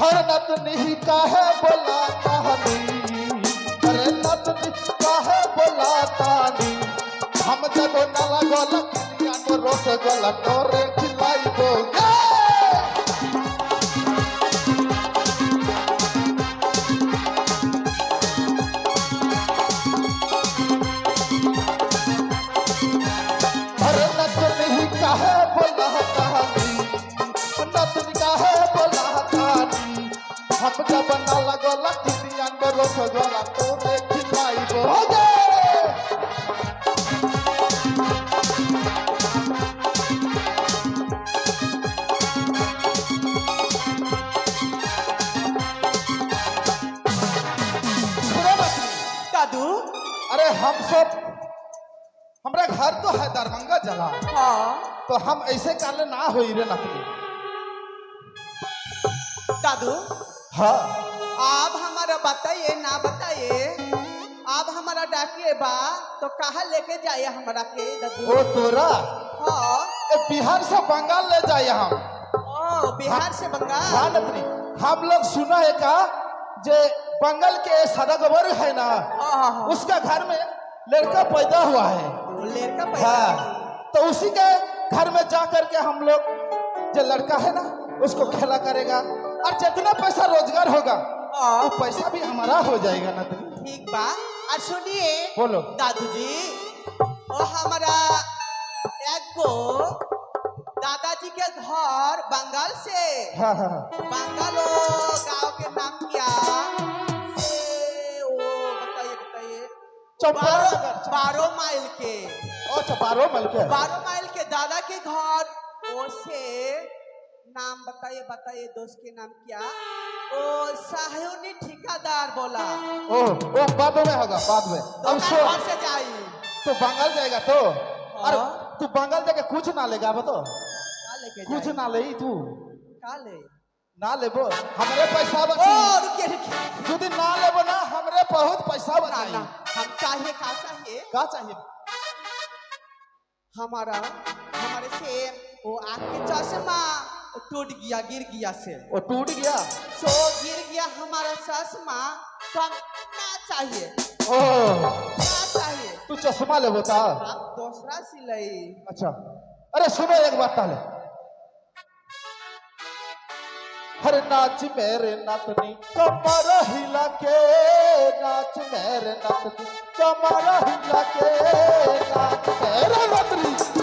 हर नत निहिका है बुलाता नहीं हर नत निहिका है बुलाता नहीं हम जब नला गोला किलिया को रोस गोला तोरे अरे हम सब हमारा घर तो है दरभंगा जला हाँ। तो हम ऐसे काले ना हो रे नकली। दादू? हाँ। आप हमारा बताइए ना बताइए। आप हमारा डाकिए बा तो कहाँ लेके जाइए हमारा के दादू? ओ तोरा? हाँ। बिहार से बंगाल ले जाए हम। ओ बिहार से हाँ बंगाल नतनी हम लोग सुना है का जे बंगाल के सदागोबर है ना हाँ हाँ हाँ। उसका घर में लड़का पैदा हुआ है। लड़का पैदा हाँ तो उसी के घर में जा करके हम लोग जो लड़का है ना उसको खेला करेगा। और जितना पैसा रोज़गार होगा वो पैसा भी हमारा हो जाएगा नतनी ठीक बा। और सुनिए बोलो। दादू जी ओ हमारा एक गो दादाजी के घर बंगाल से। हाँ हाँ बंगाल गाँव के नाम क्या बारह बारह माइल के। अच्छा बारह मल के। बारह माइल के दादा के घर। ओसे नाम बताइए बताइए दोस्त के नाम क्या? ओ साहुनी ठेकेदार बोला। ओ ओ बाद में होगा बाद में। अब सो से जाई। तो बंगाल जाएगा तो। अरे हाँ। तू बंगाल जाके कुछ ना लेगा बतो। का लेके कुछ ना ले तू। का ले ना लेबो हमरे पैसा ओ बची रुकिए रुकिए। यदि ना लेबो ना हमरे बहुत पैसा बचाई। हम चाहिए का चाहिए? का चाहिए? हमारा हमारे से वो आँख के चश्मा टूट गया गिर गया से। वो टूट गया? सो गिर गया हमारा चश्मा तो हम ना चाहिए? ओ। ना चाहिए? तू चश्मा लेबो ता आप दूसरा सिलाई। अच्छा। अरे सुनो एक बात पहले हर नाच मेरे नतनी कमर हिला के नाच मेरे नतनी कमर हिला के नाच मेरे नतनी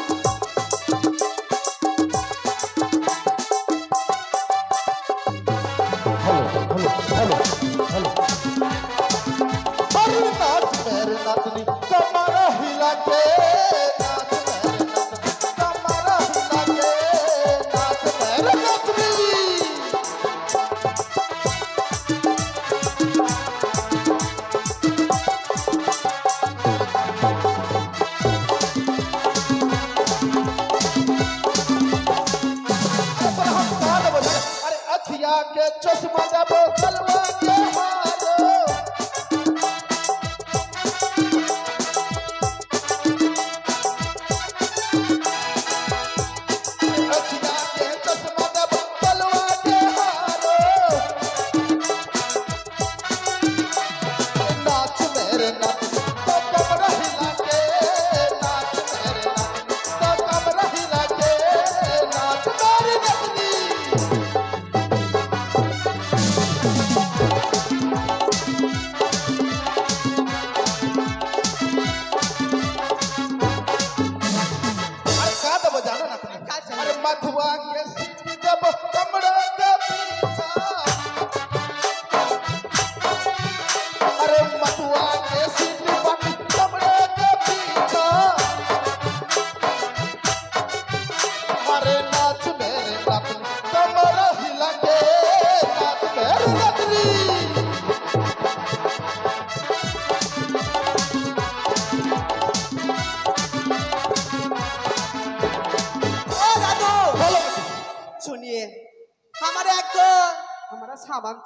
के चश्मा देबो कलवा के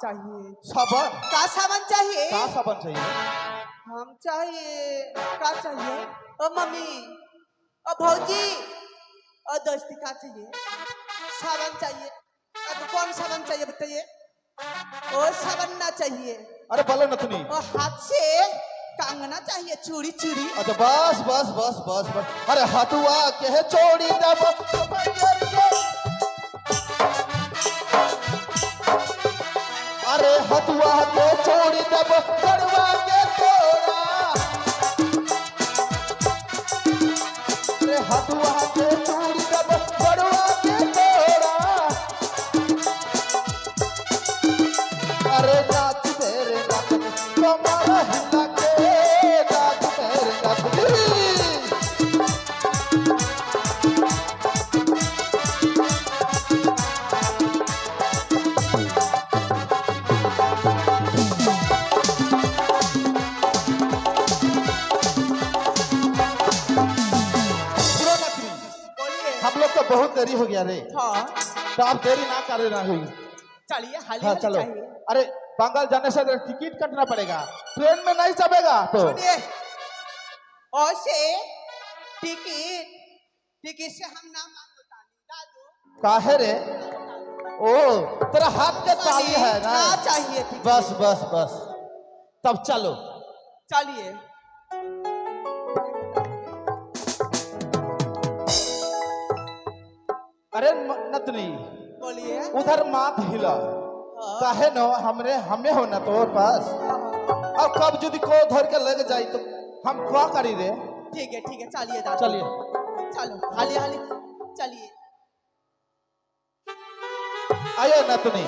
चाहिए। साबन का सामान चाहिए? का साबन चाहिए? हम चाहिए। का चाहिए? ओ मम्मी ओ भौजी ओ दोस्ती का चाहिए। सावन चाहिए। अब कौन सावन चाहिए बताइए? ओ सावन ना चाहिए। अरे बोलो नतनी ओ हाथ से कंगना चाहिए चूड़ी चूड़ी। अच्छा बस बस बस बस बस। अरे हथुआ के है चोरी दब। हथुआ के चोरी दब गड़वा तो आप देरी ना करे हुई चलिए हाली हाँ चलो। अरे बंगाल जाने से टिकट कटना पड़ेगा ट्रेन में नहीं चलेगा तो। और से टिकट टिकट से हम ना दादू। काहे रे? ओ तेरा हाथ के ताली है ना। ना चाहिए बस बस बस। तब चलो। चलिए। अरे नतनी बोलिए। उधर माथ हिला। हाँ। काहे न हमरे हमें हो ना तोर पास। अब कब यदि को धर के लग जाई तो हम क्या करी रे? ठीक है ठीक है चलिए दादू चलिए। चलो हाली हाली। चलिए। आयो नतनी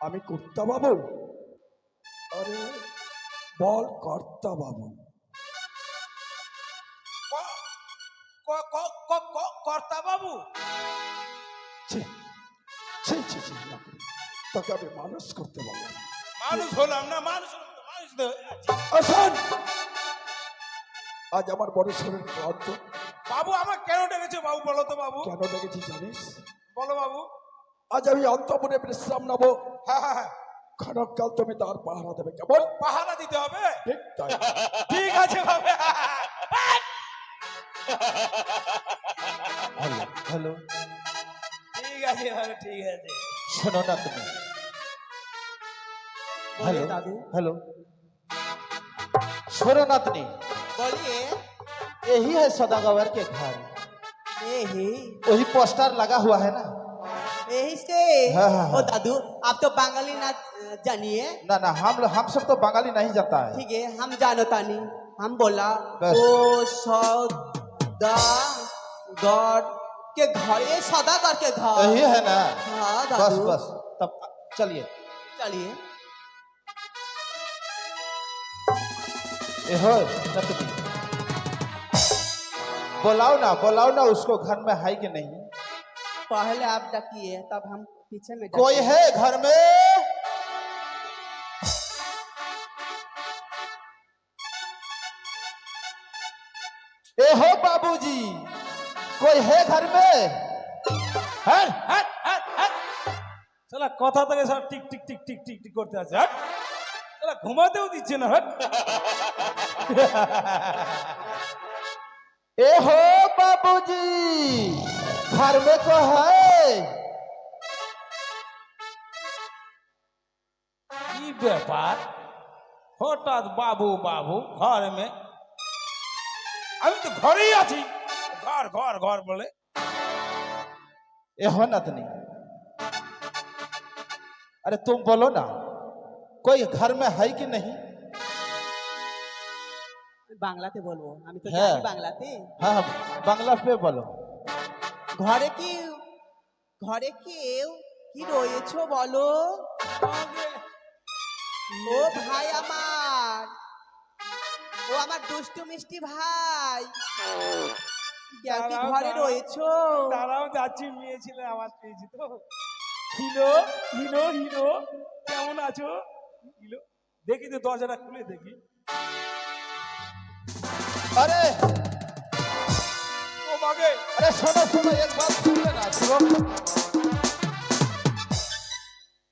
আমি কর্তা বাবু? আরে বল কর্তা বাবু। ক- ক- ক- ক- কর্তা বাবু? ছি আমি মানুষ করতে পারব মানুষ হলাম না মানুষ। আসেন আজ আমার বড় শরীর বাবু আমার কেন ডেকেছে বাবু? বলো তো বাবু। কেন দেখেছি জানিস? বলো বাবু। আজ আমি অন্তপুরে বিশ্রাম নেবো হ্যাঁ হ্যাঁ হ্যাঁ ক্ষণকাল তুমি তার পাহারা দেবে কেমন পাহারা দিতে হবে ঠিক তাই ঠিক আছে বাবু হ্যালো হ্যালো ঠিক আছে বাবু ঠিক আছে শোনো না তুমি हेलो बोलिए दादू हेलो सुनो नातनी बोलिए यही है सदागवर के घर यही वही पोस्टर लगा हुआ है ना यही से हाँ, हाँ, ओ हाँ। दादू आप तो बंगाली ना जानिए ना ना हम लोग हम सब तो बंगाली नहीं जाता है ठीक है हम जानो तानी हम बोला बस। ओ सौदा गॉड के घर ये सौदागर के घर यही है ना हाँ बस दादू बस तब चलिए चलिए ये हो नतनी बुलाओ ना बुलाओ ना उसको घर में है कि नहीं पहले आप डकिए तब हम पीछे में कोई डकेंगे। है घर में ए हो बाबूजी कोई है घर में হ্যাঁ হ্যাঁ হ্যাঁ হ্যাঁ শালা কথা থেকে সব tick tick tick tick tick tick করতে আছে হ্যাঁ শালা ঘুমাতেও দিচ্ছে না হ্যাঁ ए हो बाबूजी घर में को है কি ব্যাপার হঠাৎ বাবু বাবু ঘর মে আমি তো ঘরেই আছি ঘর ঘর ঘর বলে ए हो नतनी अरे तुम बोलो ना कोई घर में है कि नहीं বাংলাতে বলবো আমি তো হ্যাঁ। জানি বাংলাতে हाँ हाँ बांग्ला पे बोलो ঘরে কি ঘরে কেউ কি রয়েছো বলো? ও ভাই আমার ও আমার দুষ্টু মিষ্টি ভাই কি ঘরে। রয়েছো? তারাও যাচ্ছি মেয়ে ছেলে আওয়াজ পেয়েছি তো। হিলো হিলো হিলো কেমন আছো? হিলো দেখি তো দরজাটা খুলে দেখি। अरे ও মাগে अरे सुनो सुनो एक बात सुनिए ना सुनो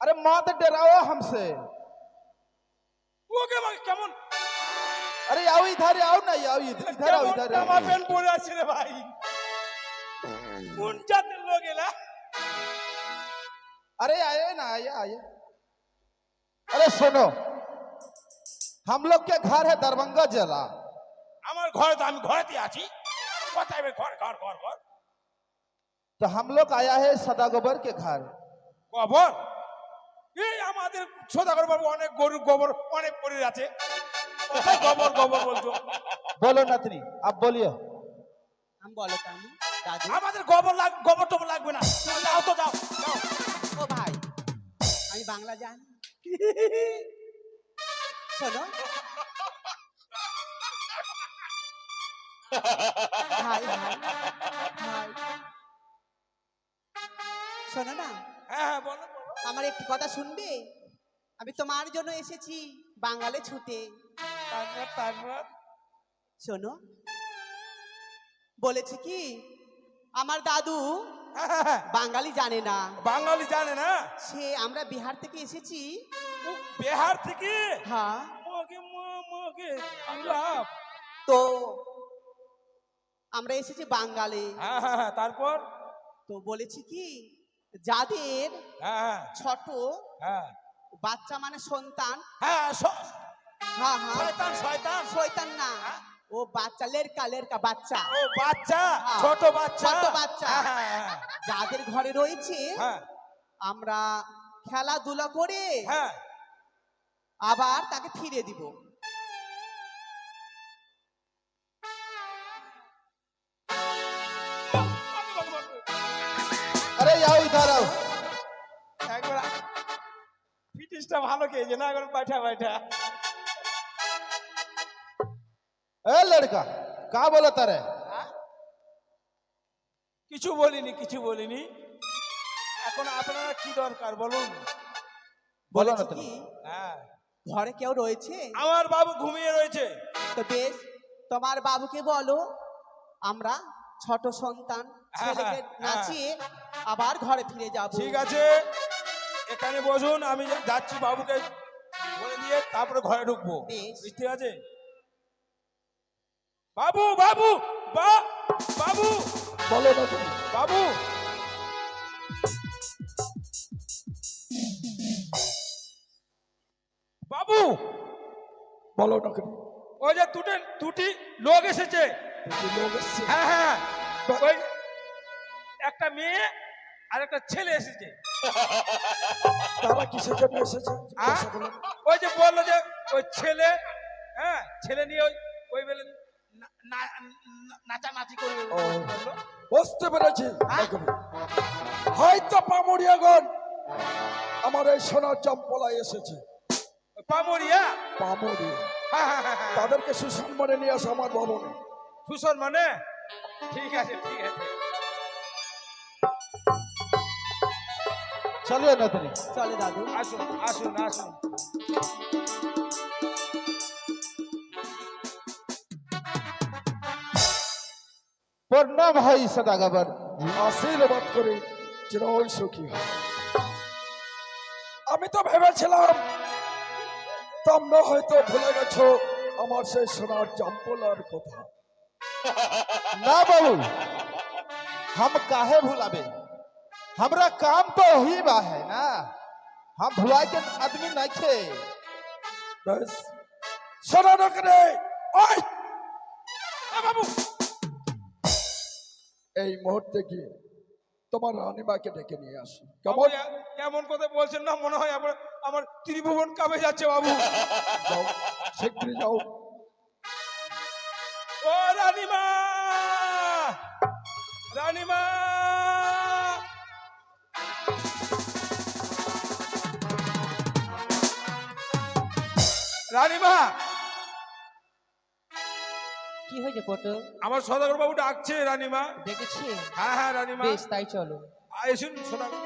अरे मत डराओ हमसे ওকে মাগে কেমন अरे आओ इधर आओ ना आओ इधर इधर आओ কেমন इधर জামা आओ। প্যান্ট পরে আছে রে ভাই কোন জাতের লোক এলা अरे आए ना आए आए अरे सुनो हम लोग के घर है दरभंगा जिला আমার ঘরে তো আমি ঘরেতে আছি কোথায় বে ঘর ঘর ঘর ঘর तो हम लोग आया है सदागोबर के घर গোবর এই আমাদের সদাগর বাবু অনেক গরু গোবর অনেক পরে আছে কোথায় গোবর গোবর বলছো बोलो नतनी अब बोलिए আমি বলো তানি দাদু আমাদের গোবর লাগ গোবর টোবর লাগবে না যাও তো যাও যাও ও ভাই আমি বাংলা জানি শোনো ভাই ভাই ভাই শোনো না। হ্যাঁ হ্যাঁ বলো আমার একটি কথা শুনবে? আমি তোমার জন্য এসেছি বাঙালে ছুটে। তারপর তারপর? শোনো। বলেছি কি? আমার দাদু হ্যাঁ। বাঙালি জানে না। বাঙালি জানে না? সে আমরা বিহার থেকে এসেছি। বিহার থেকে? হ্যাঁ। তো আমরা এসেছি বাঙালি। হ্যাঁ হ্যাঁ হ্যাঁ তারপর? তো বলেছি কি যাদের হ্যাঁ হ্যাঁ। ছোট হ্যাঁ। বাচ্চা মানে সন্তান। হ্যাঁ হ্যাঁ হ্যাঁ। শয়তান শয়তান। শয়তান না। ও বাচ্চা লেরকা লেরকা বাচ্চা। ও বাচ্চা হ্যাঁ। ছোট বাচ্চা। ছোট বাচ্চা। হ্যাঁ হ্যাঁ যাদের ঘরে রয়েছে হ্যাঁ। আমরা খেলাধুলা করে হ্যাঁ। আবার তাকে ফিরে দিব। ভালো কে? যে না এখন পাঠা পাঠা এ লড়কা কা বলে তারে? হ্যাঁ? কিছু বলিনি কিছু বলিনি। এখন আপনারা কি দরকার বলুন? বলো না তুমি হ্যাঁ। ঘরে কেউ রয়েছে? আমার বাবু ঘুমিয়ে রয়েছে। তো বেশ তোমার বাবুকে বলো। আমরা ছোট সন্তান হ্যাঁ, ছেলেকে নাচিয়ে আবার ঘরে ফিরে যাব। ঠিক আছে। এখানে বসুন আমি যাচ্ছি বাবুকে বলে দিয়ে তারপরে ঘরে ঢুকবো। ঠিক আছে? বাবু বাবু বা বাবু। বলো বাবু। বাবু। বলো কেন ওই যে দুটো দুটি লোক এসছে। হ্যাঁ হ্যাঁ। ওই একটা মেয়ে আর একটা ছেলে এসেছে। তারা কিসের জন্য এসেছে। ওই যে বলল যে ওই ছেলে হ্যাঁ ছেলে নিয়ে ওই ওই বেলে নাচানাচি করবে। বুঝতে পেরেছি। হ্যাঁ? হয়তো পামড়িয়াগণ আমার এই সোনার চম্পলায় এসেছে। ওই পামরিয়া পামড়িয়া। হ্যাঁ হ্যাঁ হ্যাঁ। তাদেরকে সুসম্মানে নিয়ে আসো আমার ভবনে। মানে ঠিক আছে ঠিক আছে। চলে না তুমি। চলে দাদু। আসুন আসুন আসুন। প্রণাম হয় সদা গাবার আশীর্বাদ করে চিরল সুখী আমি তো ভেবেছিলাম তোমরা হয়তো ভুলে গেছো আমার সেই সোনার চাম্পলার কথা। না বাবু হাম কাহে ভুলাবে? हमरा काम तो ही बा है ना हम भुलाए के आदमी नहीं थे ব্যাস সোনা নকরে ওই এ বাবু এই মুহূর্তে গিয়ে তোমার রানীমাকে ডেকে নিয়ে আসো বাবু, কেমন এ- এমন কথা বলছেন না মনে হয় আমার আমার ত্রিভুবন কামে যাচ্ছে বাবু যাও শীঘ্রই যাও ও রানীমা রানীমা রানীমা। কি হয়েছে পটল? আমার সদাগর বাবু ডাকছে রানীমা। দেখেছি হ্যাঁ হ্যাঁ রানীমা। বেশ তাই চলো। আসুন সদাগর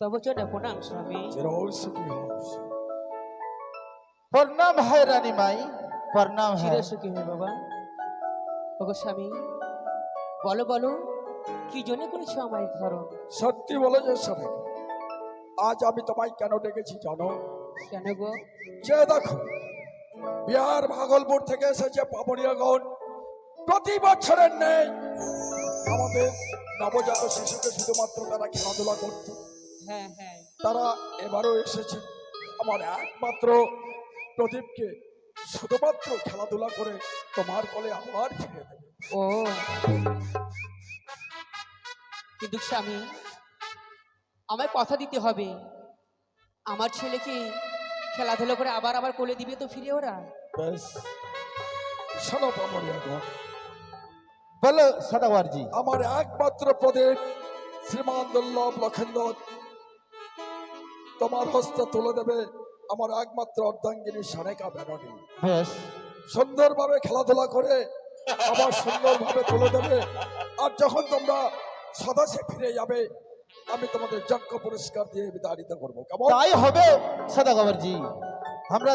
তব চলে প্রণাম স্বামী। প্রণাম হয় রানীমাই প্রণাম চিরে সুখী হয় বাবা। ওগো স্বামী বলো বলো কি জন্য করেছ আমার ধরো? সত্যি বলো যে সবাই আজ আমি তোমায় কেন ডেকেছি জানো? কেন গো? যে দেখো বিহার ভাগলপুর থেকে এসেছে পাবনিয়াগণ প্রতি বছরের নেই আমাদের নবজাত শিশুকে শুধুমাত্র তারা খেলাধুলা করত। হ্যাঁ হ্যাঁ। তারা এবারও এসেছে। আমার একমাত্র প্রদীপকে শুধুমাত্র খেলাধুলা করে তোমার কোলে আবার ফিরে দেবে। ও। কিন্তু স্বামী আমায় কথা দিতে হবে। আমার ছেলেকে খেলাধুলা করে আবার আবার কোলে দিবে তো ফিরে ওরা? বলো সদাওয়ারজি। আমার একমাত্র প্রদেশ শ্রীমান দুর্লভ লক্ষেন্দর তোমার হস্ত তুলে দেবে আমার একমাত্র অর্ধাঙ্গিনী সারেকা ব্যানার্জি। বেশ সুন্দরভাবে খেলাধুলা করে আবার সুন্দরভাবে তুলে দেবে। আর যখন তোমরা সদাশে ফিরে যাবে আমি তোমাদের যজ্ঞ পুরস্কার দিয়ে বিতাড়িত করবো কেমন তাই হবে সদাগর জি আমরা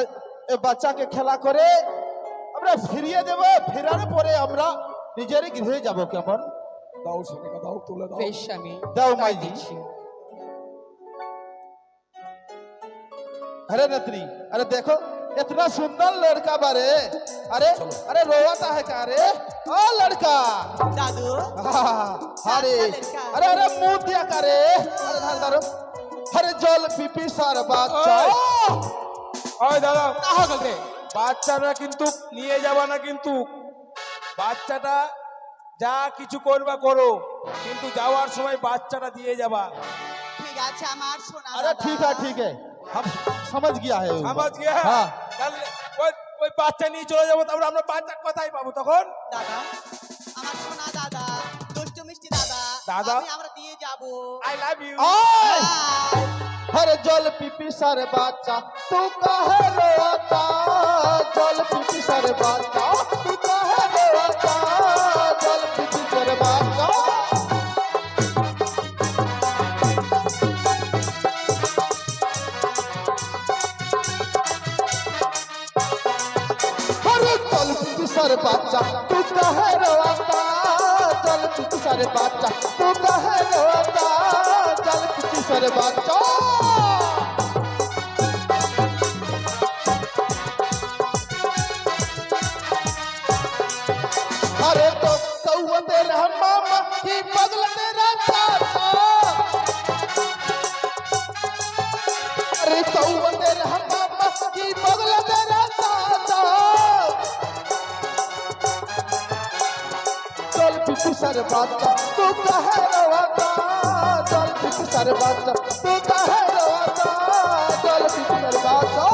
এ বাচ্চাকে খেলা করে আমরা ফিরিয়ে দেব ফেরার পরে আমরা নিজেরই গৃহে যাব কেমন দাও সানেকা দাও তুলে দাও বেশ স্বামী দাও তাই মাইজি দিচ্ছি अरे नतनी अरे देखो इतना सुंदर लड़का बारे अरे अरे रोवाता है का रे ओ लड़का दादू अरे अरे अरे मुंह दिया करे अरे धार दारू अरे जल पीपी सार বাচ্চা। ওই। দাদা। না হগল রে। কিন্তু নিয়ে যাব না কিন্তু। বাচ্চাটা যা কিছু করবা করো কিন্তু যাওয়ার সময় বাচ্চাটা দিয়ে যাবা। ঠিক আছে আমার শোনা আরে ঠিক আছে ঠিক আছে। সমঝ গিয়া गया है গিয়া? হ্যাঁ। गया हाँ। ওই বাচ্চা নিয়ে চলে যাব তারপরে আমরা বাচ্চা কোথায় পাবো তখন। দাদা আমার সোনা দাদা দুষ্টু মিষ্টি দাদা দাদা? আমরা দিয়ে যাব। আই লাভ ইউ আরে জল পিপি সার বাচ্চা তু কাহে রোতা জল পিপি সার বাচ্চা তু কাহে রোতা জল পিপি সার বাচ্চা। तू कहे रोता जल पिपी सर बाच्चा तू कहे रोता जल पिपी सर बाच्चा बाचा तू कहे रवाता चल पिछू सर बाचा तू कहे रवाता चल पिछू सर बाचा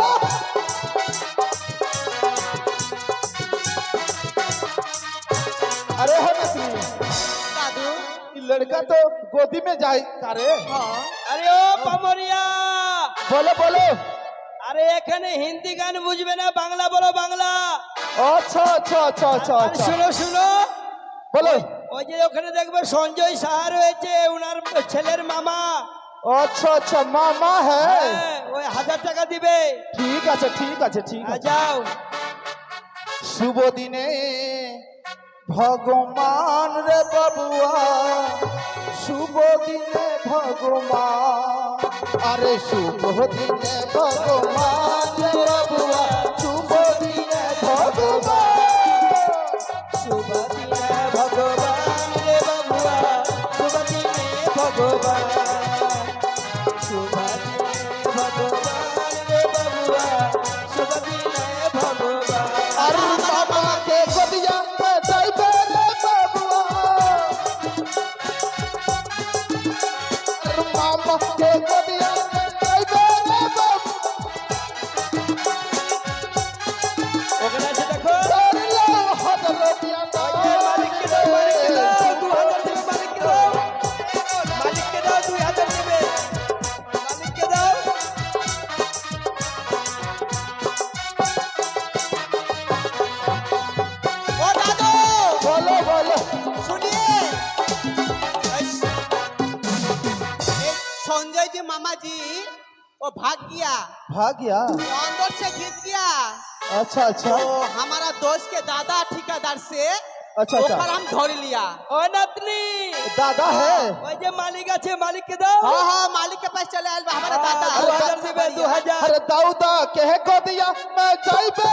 अरे है नसी দাদু ये लड़का तो गोदी में जाए कारे হ্যাঁ আরে ও পামরিয়া बोलो बोलो আরে এখানে হিন্দি গান বুঝবে না বাংলা বলো বাংলা अच्छा अच्छा अच्छा अच्छा আর अच्छा শুনো শুনো বলো। ওই যে ওখানে দেখবে সঞ্জয় সাহা রয়েছে ওনার ছেলের মামা। আচ্ছা আচ্ছা মামা হ্যাঁ।, হ্যাঁ। ওই হাজার টাকা দিবে। ঠিক আছে ঠিক আছে ঠিক আছে। যাও। শুভ দিনে ভগবান রে বাবুয়া শুভ দিনে ভগবান। আরে শুভ দিনে ভগবান। বাবা কে কবি। किया? अंदर से गिर गया। अच्छा अच्छा। तो हमारा दोस्त के दादा ठेकेदार से अच्छा अच्छा। हम धोरी लिया। और नतनी दादा है। हाँ। वजे मालिक अच्छे मालिक के दाओ हाँ हाँ मालिक के पास चले आए हमारा हाँ, दादा। 2000 से 2000 अरे दाऊदा कहे को दिया? मैं जाई पे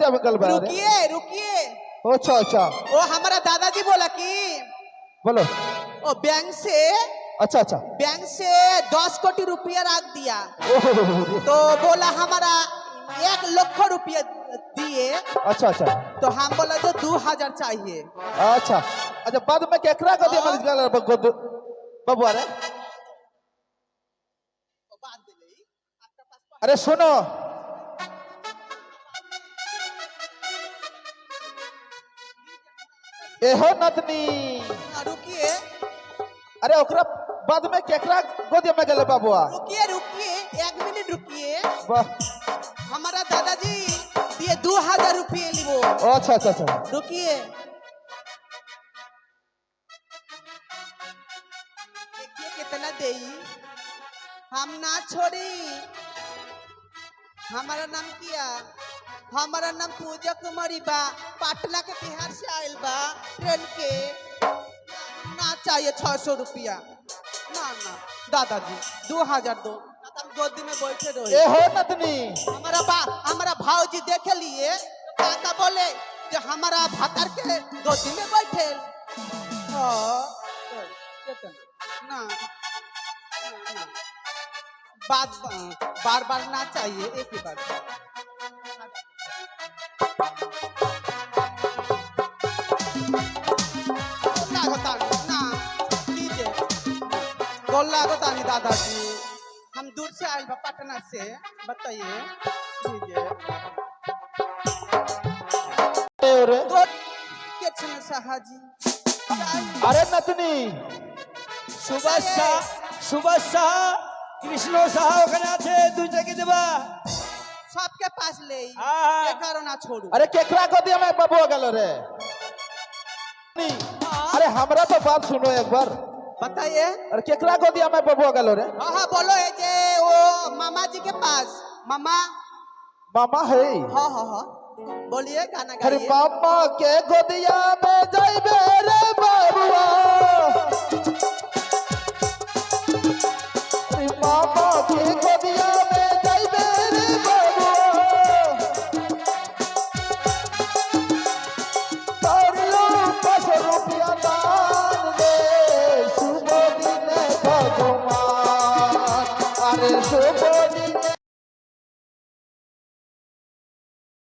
हाँ ककरा को दिया गल बना रे रुकिए रुकिए अच्छा अच्छा वो हमारा दादाजी बोला कि बोलो वो बैंक से अच्छा अच्छा बैंक से दस कोटी रुपया रख दिया ओह, तो बोला हमारा एक लख रुपया दिए अच्छा अच्छा तो हम बोला जो दो हजार चाहिए अच्छा अच्छा बाद में केकरा को दिया मरीज गल बगोद बबुआ रे अरे सुनो एहो नतनी हाँ, रुकिए अरे ओकरा बाद में केकरा गोदी में गेले बाबुआ रुकिए रुकिए एक मिनट रुकिए वाह हमारा दादाजी दिए दो हजार रुपये लिबो ओ, अच्छा अच्छा अच्छा रुकिए देखिए कितना देई हम ना छोड़ी हमारा नाम किया हमारा नाम पूजा कुमारी बा पाटला के बिहार से आयल बा ट्रेन के ना चाहिए छह सौ रुपया ना ना दादाजी दो हजार दो ना तो हम गोदी में बैठे रहे एहो नतनी हमारा बा हमारा भाऊजी देखे लिए तो काका बोले कि हमारा भातर के गोदी में बैठे हाँ, ना ना, ना। बात बार बार ना चाहिए एक ही बार लागता ना दीजिए गोल्ला को तानी दादाजी हम दूर से आए बा पटना से बताइए दीजिए ए रे तो के छन साहाजी अरे नतनी সুভাষ শাহ সুভাষ শাহ কৃষ্ণ সাহা ওখানে আছে দুইটা কি দেবা सबके पास ले आई। हाँ। ये करो ना छोड़ू अरे केकरा गोदी में बाबुआ गेलो रे अरे हमरा तो बात सुनो एक बार बताइए अरे केकरा गोदी में बाबुआ गेलो रे हाँ हाँ बोलो ये जे वो मामा जी के पास मामा मामा है हाँ हाँ हाँ बोलिए गाना अरे गाइए मामा के गोदिया में जाइबे रे बाबुआ